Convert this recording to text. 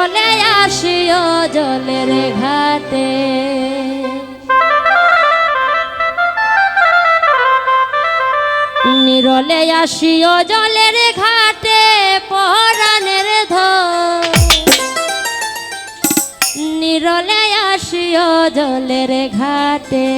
আসিও জলের ঘাটে। নিরলে আসিও জলের ঘাটে পরাণের ধ নিরলে আসিও জলের ঘাটে।